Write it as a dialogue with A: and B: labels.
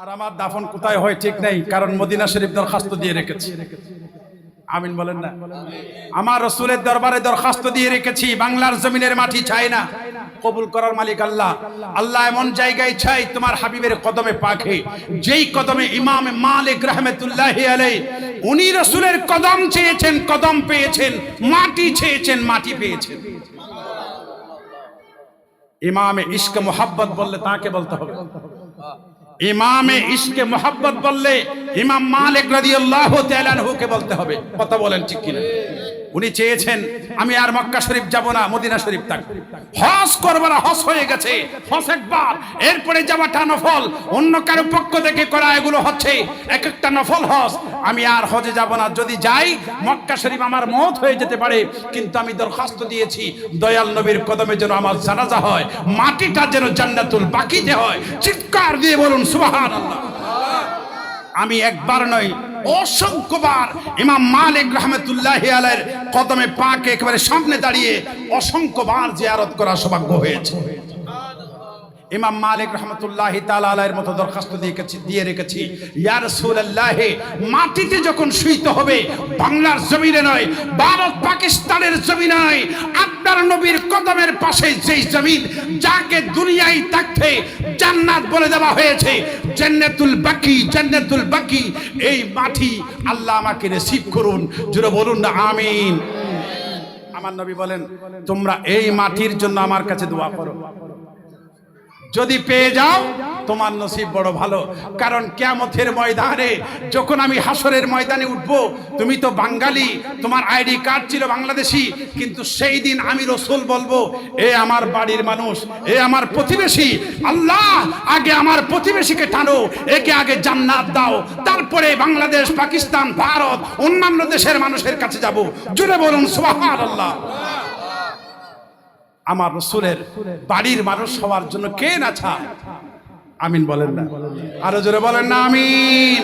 A: আর আমার দাফন কোথায় হয় ঠিক নেই, কারণ মদিনা শরীফ দরখাস্ত দিয়ে রেখেছি। আমিন বলেন না। আমার রসুলের দরবারে দরখাস্ত দিয়ে রেখেছি, বাংলার জমিনের মাটি চাই না, কবুল করার মালিক আল্লাহ। আল্লাহ এমন জায়গায় চাই, তোমার হাবিবের কদমে পাখে। যেই কদমে ইমাম মালিক রহমতুল্লাহ আলাই উনি রসুলের কদম চেয়েছেন, কদম পেয়েছেন, মাটি চেয়েছেন, মাটি পেয়েছেন। ইমামে ইস্ক মোহাব্বত বললে তাকে বলতে হবে। ইমামে ইশকে মোহাব্বত বললে ইমাম মালিক রাদিয়াল্লাহু তাআলা আনহুকে বলতে হবে। কথা বলেন ঠিক কিনা? উনি চেয়েছেন, আমি আর মক্কা শরীফ যাব না, মদিনা শরীফ থাক হজ করব না হজ হয়ে গেছে। হজ একবার। এরপরে যাওয়াটা নফল। অন্য কারও পক্ষ থেকে করা এগুলো হচ্ছে। এক একটা নফল হজ। আমি আর হজে যাব না। যদি যাই, মক্কা শরীফ আমার মত হয়ে যেতে পারে। কিন্তু আমি দরখাস্ত দিয়েছি, দয়াল নবীর কদমে যেন আমার জানাজা হয়, মাটিটা যেন জান্নাতুল বাকিতে হয়, চিৎকার দিয়ে বলুন, সুবহানাল্লাহ। আমি একবার নয় অসংখ্যবার ইমাম মালিক রহমতুল্লাহ আলের কদমে পাকে একেবারে সামনে দাঁড়িয়ে অসংখ্যবার জিয়ারত করা সৌভাগ্য হয়েছে। ইমাম মালিক রহমতুল্লাহ তালের মতো দরখাস্ত দিয়ে রেখেছি- ইয়ার মাটিতে যখন শুইতে হবে, বাংলার জমিনে নয়, ভারত পাকিস্তানের জমিনে নয়, আপনার নবীর কদমের পাশে যেই জমিন, যাকে দুনিয়ায় থাকতে জান্নাত বলে দেওয়া হয়েছে। জান্নাতুল বাকি জান্নাতুল বাকি। এই মাটি আল্লাহ আমাকে রিসিভ করুন। জুড়ে বলুন না, আমিন। আমার নবী বলেন, তোমরা এই মাটির জন্য আমার কাছে দোয়া করো। যদি পেয়ে যাও, তোমার নসিব বড় ভালো। কারণ কেমথের ময়দানে যখন আমি হাসরের ময়দানে উঠবো, তুমি তো বাঙালি, তোমার আইডি কার্ড ছিল বাংলাদেশি, কিন্তু সেই দিন আমি রসুল বলব, এ আমার বাড়ির মানুষ, এ আমার প্রতিবেশী, আল্লাহ, আগে আমার প্রতিবেশীকে টানো, একে আগে জান্নাত দাও, তারপরে বাংলাদেশ, পাকিস্তান, ভারত, অন্যান্য দেশের মানুষের কাছে যাব। জুড়ে বলুন সুবহান আল্লাহ আমার রসুলের বাড়ির মানুষ হওয়ার জন্য কে না ছা আমিন বলেন না। আরও জোরে বলেন না, আমিন।